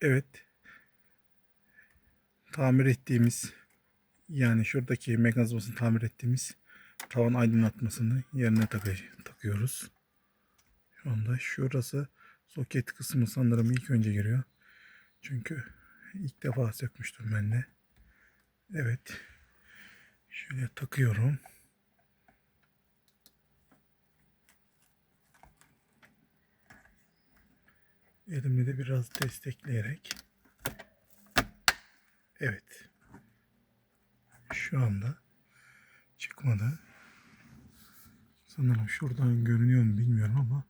Evet. Tamir ettiğimiz yani şuradaki mekanizmasını tamir ettiğimiz tavan aydınlatmasını yerine takıyoruz. Şu anda şurası soket kısmı sanırım ilk önce giriyor. Çünkü ilk defa sökmüştüm ben de. Evet. Şöyle takıyorum. Elimle de biraz destekleyerek. Evet. Şu anda çıkmadı. Sanırım şuradan görünüyor mu bilmiyorum ama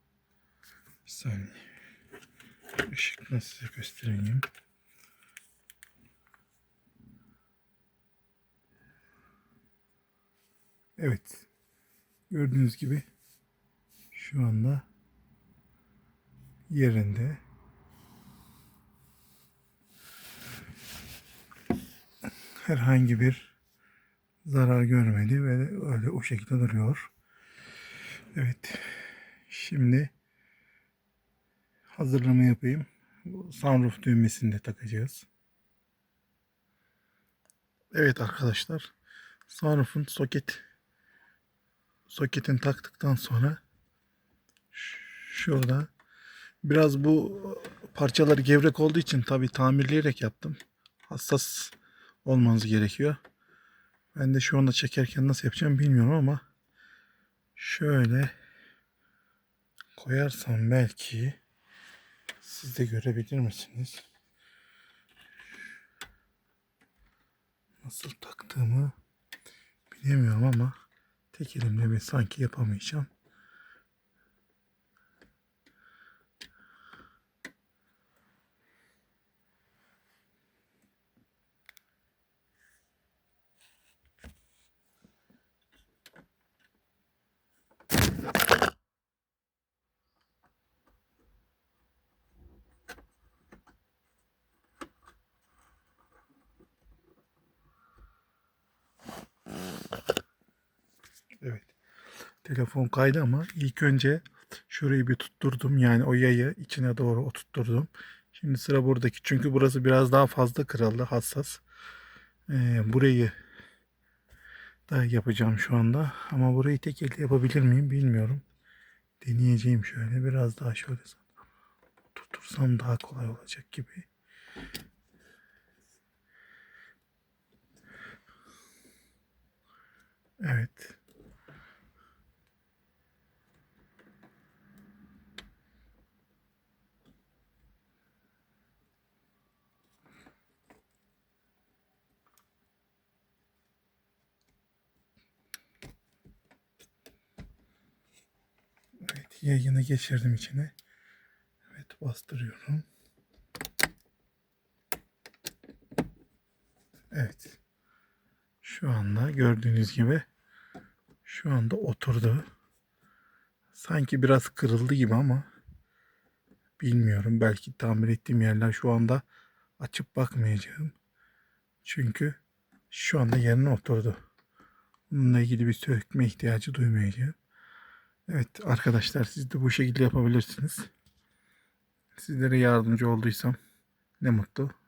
bir saniye. Işıkla size göstereyim. Evet. Gördüğünüz gibi şu anda yerinde. Herhangi bir zarar görmedi ve öyle o şekilde duruyor. Evet. Şimdi hazırlama yapayım. Sunroof düğmesini de takacağız. Evet arkadaşlar. Sunroof'un soket soketini taktıktan sonra şurada biraz bu parçalar gevrek olduğu için tabi tamirleyerek yaptım. Hassas olmanız gerekiyor. Ben de şu anda çekerken nasıl yapacağım bilmiyorum ama şöyle koyarsam belki siz de görebilir misiniz? Nasıl taktığımı bilemiyorum ama tek elimle ve sanki yapamayacağım. Evet. Telefon kaydı ama ilk önce şurayı bir tutturdum. Yani o yayı içine doğru oturtturdum. Şimdi sıra buradaki. Çünkü burası biraz daha fazla kırıldı. Hassas. Ee, burayı da yapacağım şu anda. Ama burayı tek elde yapabilir miyim bilmiyorum. Deneyeceğim şöyle. Biraz daha şöyle tutursam daha kolay olacak gibi. Evet. Yayını geçirdim içine. Evet, bastırıyorum. Evet. Şu anda gördüğünüz gibi şu anda oturdu. Sanki biraz kırıldı gibi ama bilmiyorum. Belki tamir ettiğim yerler şu anda açıp bakmayacağım. Çünkü şu anda yerine oturdu. Bununla ilgili bir sökme ihtiyacı duymayacağım. Evet arkadaşlar siz de bu şekilde yapabilirsiniz. Sizlere yardımcı olduysam ne mutlu.